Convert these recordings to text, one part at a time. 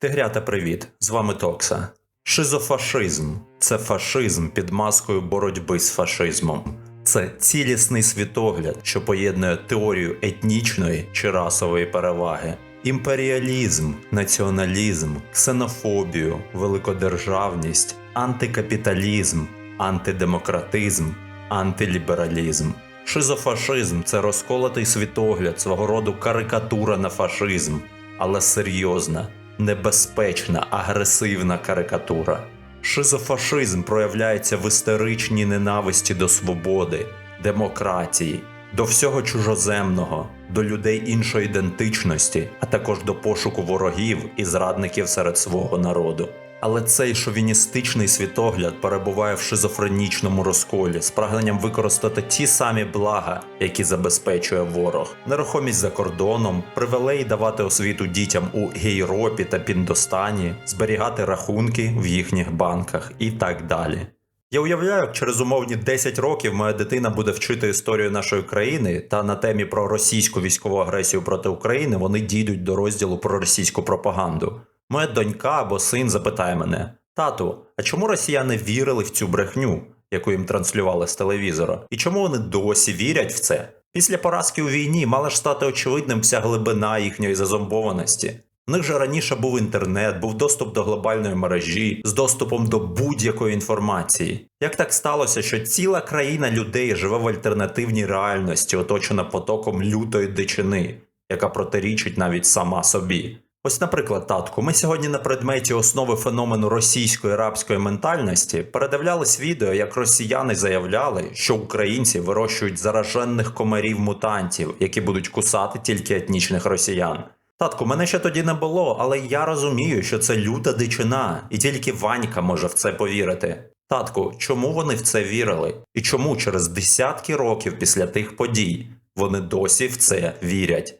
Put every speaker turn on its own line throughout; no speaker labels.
Тигрята, привіт! З вами Токса. Шизофашизм це фашизм під маскою боротьби з фашизмом. Це цілісний світогляд, що поєднує теорію етнічної чи расової переваги, імперіалізм, націоналізм, ксенофобію, великодержавність, антикапіталізм, антидемократизм, антилібералізм. Шизофашизм це розколотий світогляд, свого роду карикатура на фашизм, але серйозна, небезпечна, агресивна карикатура. Шизофашизм проявляється в істеричній ненависті до свободи, демократії, до всього чужоземного, до людей іншої ідентичності, а також до пошуку ворогів і зрадників серед свого народу. Але цей шовіністичний світогляд перебуває в шизофренічному розколі з прагненням використати ті самі блага, які забезпечує ворог, нерухомість за кордоном, привілеї давати освіту дітям у Гейропі та Піндостані, зберігати рахунки в їхніх банках і так далі. Я уявляю, як через умовні 10 років моя дитина буде вчити історію нашої країни, та на темі про російську військову агресію проти України вони дійдуть до розділу про російську пропаганду. Моя донька або син запитає мене: Тату, а чому росіяни вірили в цю брехню, яку їм транслювали з телевізора? І чому вони досі вірять в це? Після поразки у війні мала ж стати очевидним вся глибина їхньої зазомбованості. У них же раніше був інтернет, був доступ до глобальної мережі з доступом до будь-якої інформації. Як так сталося, що ціла країна людей живе в альтернативній реальності, оточена потоком лютої дичини, яка протирічить навіть сама собі? Ось, наприклад, татку, ми сьогодні на предметі основи феномену російської рабської ментальності передивлялись відео, як росіяни заявляли, що українці вирощують заражених комарів мутантів, які будуть кусати тільки етнічних росіян. Татку, мене ще тоді не було, але я розумію, що це люта дичина, і тільки Ванька може в це повірити. Татку, чому вони в це вірили? І чому через десятки років після тих подій вони досі в це вірять?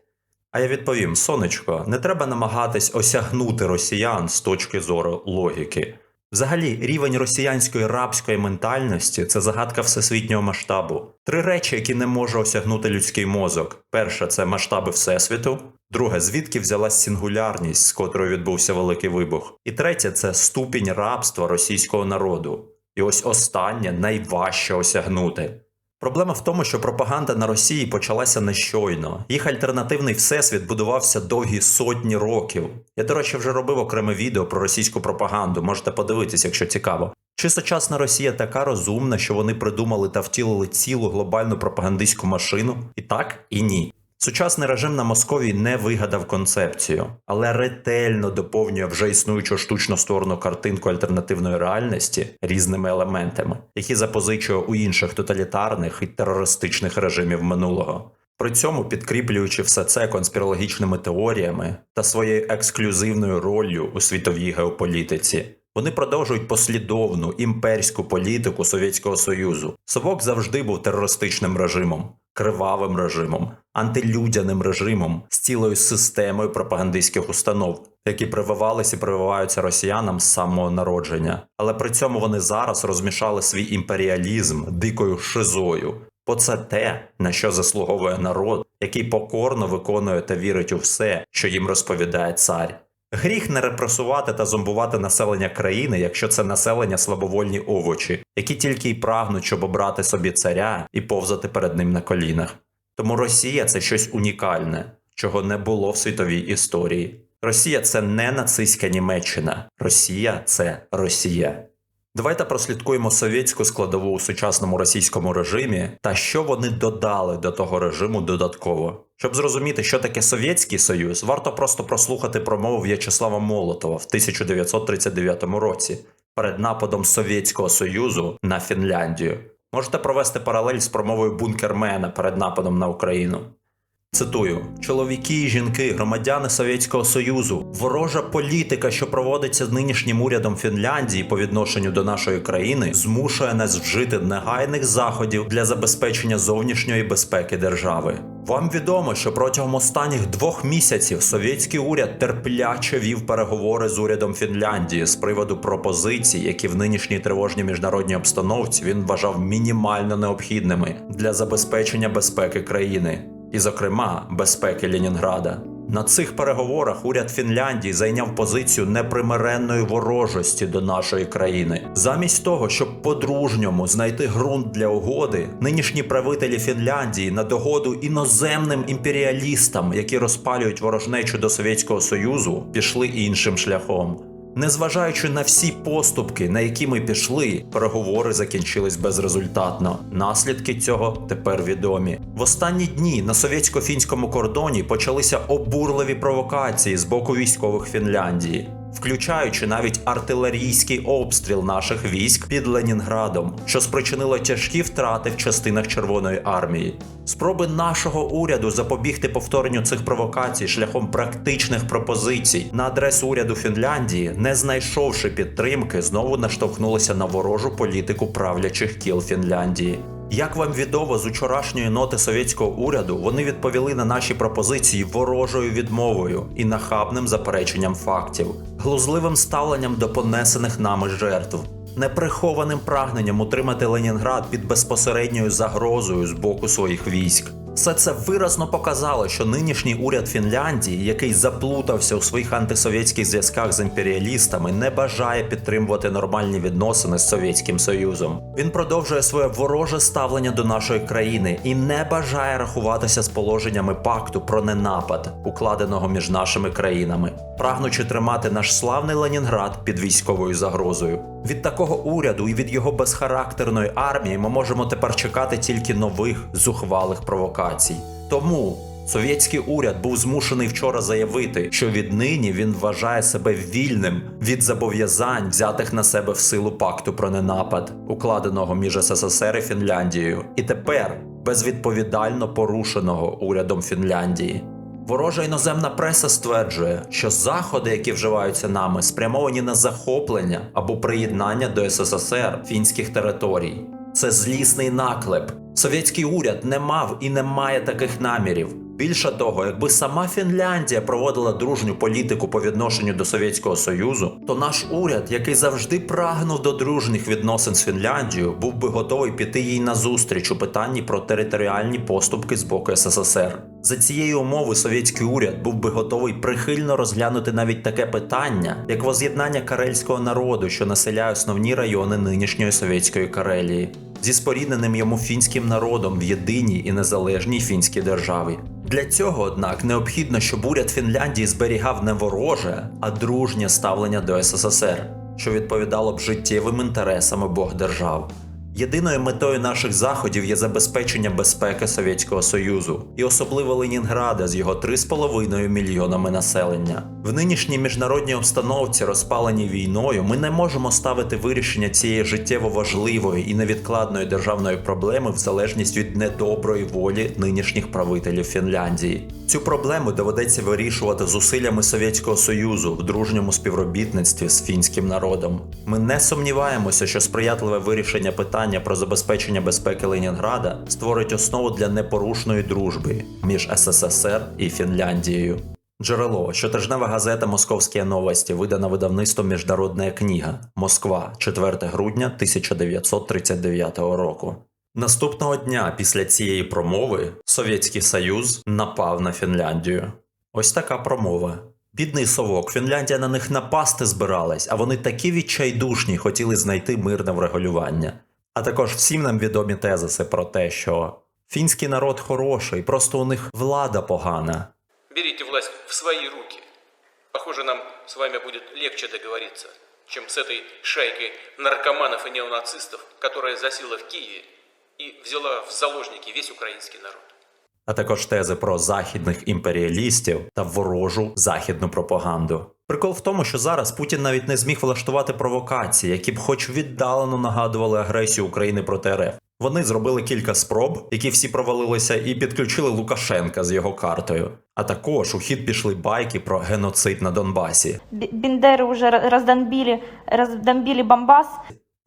А я відповім: сонечко, не треба намагатись осягнути росіян з точки зору логіки. Взагалі, рівень росіянської рабської ментальності це загадка всесвітнього масштабу. Три речі, які не може осягнути людський мозок: перше це масштаби всесвіту, друге, звідки взялась сингулярність, з котрою відбувся великий вибух, і третє це ступінь рабства російського народу. І ось останнє найважче осягнути. Проблема в тому, що пропаганда на Росії почалася нещойно. Їх альтернативний всесвіт будувався довгі сотні років. Я, до речі, вже робив окреме відео про російську пропаганду. Можете подивитись, якщо цікаво. Чи сучасна Росія така розумна, що вони придумали та втілили цілу глобальну пропагандистську машину? І так, і ні. Сучасний режим на Московії не вигадав концепцію, але ретельно доповнює вже існуючу штучно створену картинку альтернативної реальності різними елементами, які запозичує у інших тоталітарних і терористичних режимів минулого. При цьому підкріплюючи все це конспірологічними теоріями та своєю ексклюзивною роллю у світовій геополітиці. Вони продовжують послідовну імперську політику Совєтського Союзу. Совок завжди був терористичним режимом, кривавим режимом, антилюдяним режимом з цілою системою пропагандистських установ, які прививалися і прививаються росіянам з самого народження. Але при цьому вони зараз розмішали свій імперіалізм дикою шизою. Бо це те, на що заслуговує народ, який покорно виконує та вірить у все, що їм розповідає цар. Гріх не репресувати та зомбувати населення країни, якщо це населення слабовольні овочі, які тільки й прагнуть, щоб обрати собі царя і повзати перед ним на колінах. Тому Росія це щось унікальне, чого не було в світовій історії. Росія це не нацистська Німеччина, Росія це Росія. Давайте прослідкуємо совєтську складову у сучасному російському режимі та що вони додали до того режиму додатково. Щоб зрозуміти, що таке Совєтський Союз, варто просто прослухати промову В'ячеслава Молотова в 1939 році перед нападом Совєтського Союзу на Фінляндію. Можете провести паралель з промовою Бункермена перед нападом на Україну. Цитую: чоловіки і жінки, громадяни Совєтського Союзу, ворожа політика, що проводиться нинішнім урядом Фінляндії по відношенню до нашої країни, змушує нас вжити негайних заходів для забезпечення зовнішньої безпеки держави. Вам відомо, що протягом останніх двох місяців совєтський уряд терпляче вів переговори з урядом Фінляндії з приводу пропозицій, які в нинішній тривожній міжнародній обстановці він вважав мінімально необхідними для забезпечення безпеки країни і, зокрема, безпеки Ленінграда. На цих переговорах уряд Фінляндії зайняв позицію непримиренної ворожості до нашої країни. Замість того, щоб по-дружньому знайти ґрунт для угоди, нинішні правителі Фінляндії на догоду іноземним імперіалістам, які розпалюють ворожнечу до Совєтського Союзу, пішли іншим шляхом. Незважаючи на всі поступки, на які ми пішли, переговори закінчились безрезультатно. Наслідки цього тепер відомі. В останні дні на совєтсько-фінському кордоні почалися обурливі провокації з боку військових Фінляндії. Включаючи навіть артилерійський обстріл наших військ під Ленінградом, що спричинило тяжкі втрати в частинах Червоної армії. Спроби нашого уряду запобігти повторенню цих провокацій шляхом практичних пропозицій на адресу уряду Фінляндії, не знайшовши підтримки, знову наштовхнулися на ворожу політику правлячих кіл Фінляндії. Як вам відомо з учорашньої ноти совєтського уряду, вони відповіли на наші пропозиції ворожою відмовою і нахабним запереченням фактів, глузливим ставленням до понесених нами жертв, неприхованим прагненням утримати Ленінград під безпосередньою загрозою з боку своїх військ. Все це виразно показало, що нинішній уряд Фінляндії, який заплутався у своїх антисовєтських зв'язках з імперіалістами, не бажає підтримувати нормальні відносини з Совєтським Союзом. Він продовжує своє вороже ставлення до нашої країни і не бажає рахуватися з положеннями пакту про ненапад, укладеного між нашими країнами, прагнучи тримати наш славний Ленінград під військовою загрозою. Від такого уряду і від його безхарактерної армії ми можемо тепер чекати тільки нових зухвалих провокацій. Тому совєтський уряд був змушений вчора заявити, що віднині він вважає себе вільним від зобов'язань, взятих на себе в силу пакту про ненапад, укладеного між СССР і Фінляндією, і тепер безвідповідально порушеного урядом Фінляндії. Ворожа іноземна преса стверджує, що заходи, які вживаються нами, спрямовані на захоплення або приєднання до СССР фінських територій. Це злісний наклеп. Совєтський уряд не мав і не має таких намірів. Більше того, якби сама Фінляндія проводила дружню політику по відношенню до Совєтського Союзу, то наш уряд, який завжди прагнув до дружніх відносин з Фінляндією, був би готовий піти їй назустріч у питанні про територіальні поступки з боку СССР. За цієї умови совєтський уряд був би готовий прихильно розглянути навіть таке питання, як воз'єднання карельського народу, що населяє основні райони нинішньої совєтської Карелії, зі спорідненим йому фінським народом в єдиній і незалежній фінській державі. Для цього, однак, необхідно, щоб уряд Фінляндії зберігав не вороже, а дружнє ставлення до СССР, що відповідало б життєвим інтересам обох держав. Єдиною метою наших заходів є забезпечення безпеки Совєтського Союзу і особливо Ленінграда з його 3,5 мільйонами населення. В нинішній міжнародній обстановці, розпаленій війною, ми не можемо ставити вирішення цієї життєво важливої і невідкладної державної проблеми в залежність від недоброї волі нинішніх правителів Фінляндії. Цю проблему доведеться вирішувати зусиллями Совєтського Союзу в дружньому співробітництві з фінським народом. Ми не сумніваємося, що сприятливе вирішення питання про забезпечення безпеки Ленінграда створить основу для непорушної дружби між СССР і Фінляндією. Джерело щотижнева газета Московські новості, видана видавництвом Міжнародна книга Москва, 4 грудня 1939 року. Наступного дня після цієї промови Совєтський Союз напав на Фінляндію. Ось така промова. Бідний совок, Фінляндія на них напасти збиралась, а вони такі відчайдушні хотіли знайти мирне врегулювання. А також всім нам відомі тезиси про те, що фінський народ хороший, просто у них влада погана.
Беріть власть в свої руки. Похоже, нам з вами буде легче договоритися, чим з цією шайкою наркоманів і неонацистів, яка засіла в Києві і взяла в заложники весь український народ.
А також тези про західних імперіалістів та ворожу західну пропаганду. Прикол в тому, що зараз Путін навіть не зміг влаштувати провокації, які б хоч віддалено нагадували агресію України проти РФ. Вони зробили кілька спроб, які всі провалилися, і підключили Лукашенка з його картою. А також у хід пішли байки про геноцид на Донбасі.
Б- Бендеры уже ра- раздомбили, раздомбили Бомбас.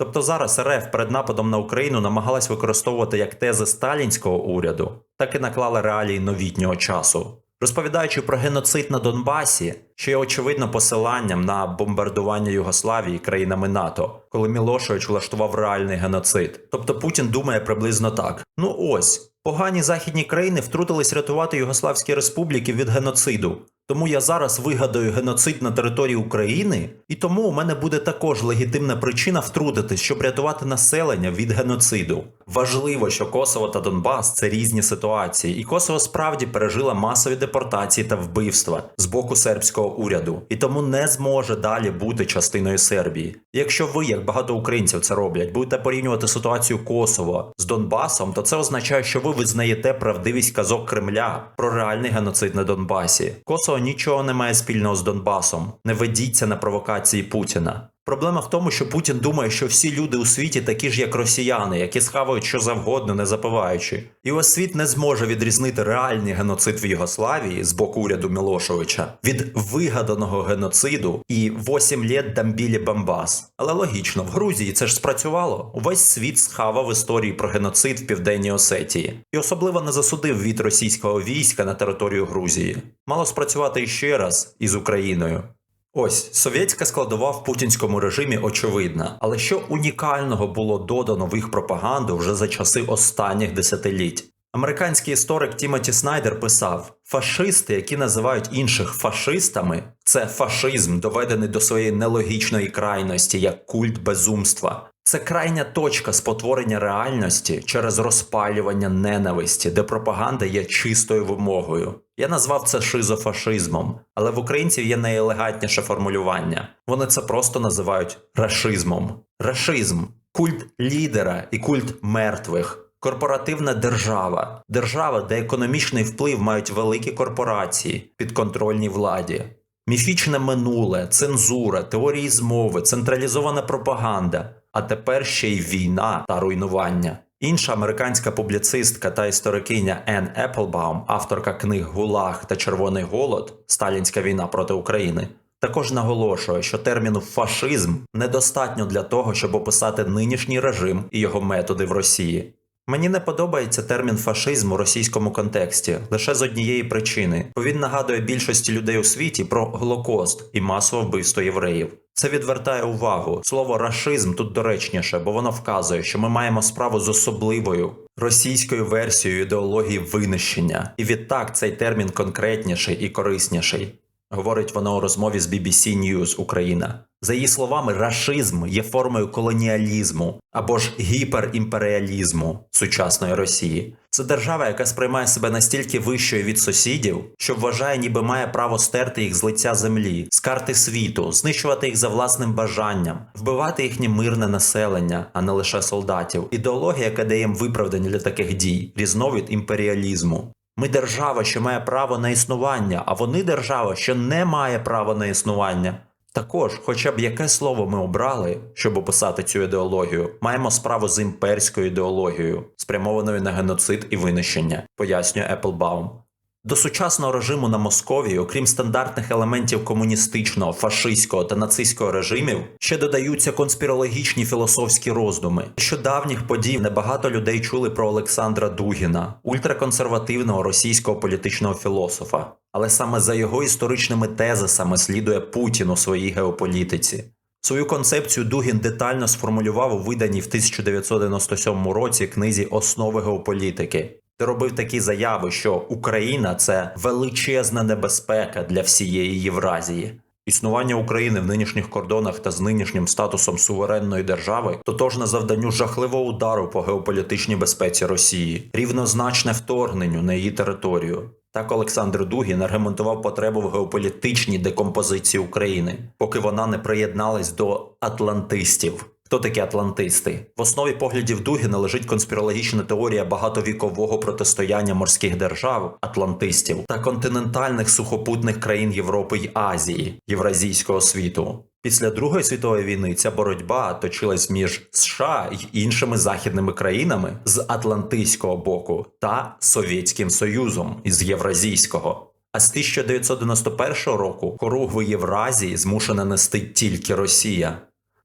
Тобто зараз РФ перед нападом на Україну намагалась використовувати як тези сталінського уряду, так і наклала реалії новітнього часу. розповідаючи про геноцид на Донбасі, що є очевидно посиланням на бомбардування Югославії країнами НАТО, коли Мілошевич влаштував реальний геноцид. Тобто Путін думає приблизно так: ну ось, погані західні країни втрутились рятувати Югославські республіки від геноциду. Тому я зараз вигадаю геноцид на території України, і тому у мене буде також легітимна причина втрутитись, щоб рятувати населення від геноциду. Важливо, що Косово та Донбас це різні ситуації, і Косово справді пережило масові депортації та вбивства з боку сербського уряду, і тому не зможе далі бути частиною Сербії. Якщо ви, як багато українців це роблять, будете порівнювати ситуацію Косово з Донбасом, то це означає, що ви визнаєте правдивість казок Кремля про реальний геноцид на Донбасі. Косово нічого не має спільного з Донбасом. Не ведіться на провокації Путіна. Проблема в тому, що Путін думає, що всі люди у світі такі ж, як росіяни, які схавають що завгодно, не запиваючи. І ось світ не зможе відрізнити реальний геноцид в Югославії з боку уряду Мілошевича від вигаданого геноциду і 8 літ дамбілі Бамбас. Але логічно, в Грузії це ж спрацювало. Увесь світ схавав історії про геноцид в південній Осетії і особливо не засудив від російського війська на територію Грузії. Мало спрацювати іще раз із Україною. Ось совєтська складова в путінському режимі очевидна, але що унікального було додано в їх пропаганду вже за часи останніх десятиліть. Американський історик Тімоті Снайдер писав: фашисти, які називають інших фашистами, це фашизм, доведений до своєї нелогічної крайності, як культ безумства. Це крайня точка спотворення реальності через розпалювання ненависті, де пропаганда є чистою вимогою. Я назвав це шизофашизмом, але в українців є найелегантніше формулювання. Вони це просто називають рашизмом. Рашизм культ лідера і культ мертвих. Корпоративна держава, держава, де економічний вплив мають великі корпорації, підконтрольні владі, міфічне минуле, цензура, теорії змови, централізована пропаганда, а тепер ще й війна та руйнування. Інша американська публіцистка та історикиня Енн Еплбаум, авторка книг Гулаг та Червоний голод Сталінська війна проти України, також наголошує, що терміну фашизм недостатньо для того, щоб описати нинішній режим і його методи в Росії. Мені не подобається термін фашизм у російському контексті лише з однієї причини, бо він нагадує більшості людей у світі про Голокост і масове вбивство євреїв. Це відвертає увагу. Слово рашизм тут доречніше, бо воно вказує, що ми маємо справу з особливою російською версією ідеології винищення, і відтак цей термін конкретніший і корисніший. Говорить вона у розмові з BBC News Україна. За її словами, рашизм є формою колоніалізму або ж гіперімперіалізму сучасної Росії. Це держава, яка сприймає себе настільки вищою від сусідів, що вважає, ніби має право стерти їх з лиця землі, з карти світу, знищувати їх за власним бажанням, вбивати їхнє мирне населення, а не лише солдатів. Ідеологія, яка дає їм виправдання для таких дій, різновид імперіалізму. Ми держава, що має право на існування, а вони держава, що не має права на існування. Також, хоча б яке слово ми обрали, щоб описати цю ідеологію, маємо справу з імперською ідеологією, спрямованою на геноцид і винищення, пояснює Еплбаум. До сучасного режиму на Московії, окрім стандартних елементів комуністичного, фашистського та нацистського режимів, ще додаються конспірологічні філософські роздуми. Що давніх подій небагато людей чули про Олександра Дугіна, ультраконсервативного російського політичного філософа. Але саме за його історичними тезисами слідує Путін у своїй геополітиці. Свою концепцію Дугін детально сформулював у виданій в 1997 році книзі Основи геополітики, де робив такі заяви, що Україна це величезна небезпека для всієї Євразії. Існування України в нинішніх кордонах та з нинішнім статусом суверенної держави тотожне завданню жахливого удару по геополітичній безпеці Росії, рівнозначне вторгненню на її територію. Так Олександр Дугін аргументував потребу в геополітичній декомпозиції України, поки вона не приєдналась до атлантистів. Хто такі атлантисти? В основі поглядів Дугіна лежить конспірологічна теорія багатовікового протистояння морських держав атлантистів та континентальних сухопутних країн Європи й Азії, Євразійського світу. Після Другої світової війни ця боротьба точилась між США й іншими західними країнами з Атлантичського боку та Совєтським Союзом із Євразійського. А з 1991 року коругви Євразії змушена нести тільки Росія.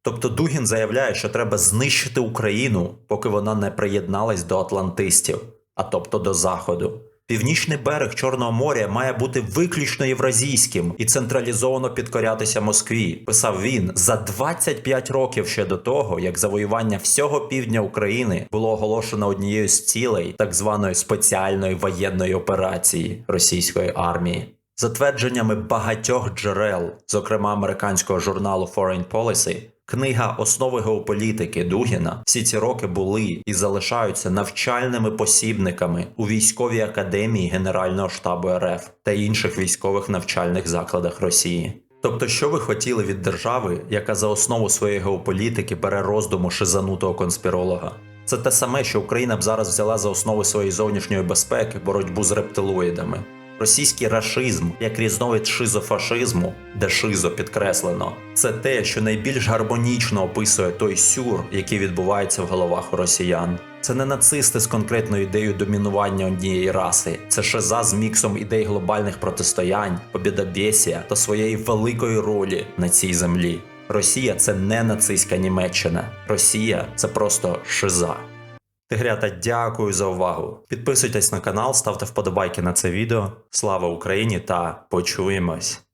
Тобто Дугін заявляє, що треба знищити Україну, поки вона не приєдналась до атлантистів, а тобто до Заходу. Північний берег Чорного моря має бути виключно євразійським і централізовано підкорятися Москві, писав він за 25 років ще до того, як завоювання всього півдня України було оголошено однією з цілей так званої спеціальної воєнної операції російської армії. За твердженнями багатьох джерел, зокрема американського журналу Foreign Policy, книга Основи геополітики Дугіна всі ці роки були і залишаються навчальними посібниками у військовій академії Генерального штабу РФ та інших військових навчальних закладах Росії. Тобто, що ви хотіли від держави, яка за основу своєї геополітики бере роздуму шизанутого конспіролога? Це те саме, що Україна б зараз взяла за основу своєї зовнішньої безпеки боротьбу з рептилоїдами. Російський рашизм як різновид шизофашизму, де шизо підкреслено, це те, що найбільш гармонічно описує той сюр, який відбувається в головах росіян. Це не нацисти з конкретною ідеєю домінування однієї раси, це шиза з міксом ідей глобальних протистоянь, побідобєсія та своєї великої ролі на цій землі. Росія це не нацистська Німеччина. Росія це просто шиза. Тигрята, дякую за увагу. Підписуйтесь на канал, ставте вподобайки на це відео. Слава Україні та почуємось!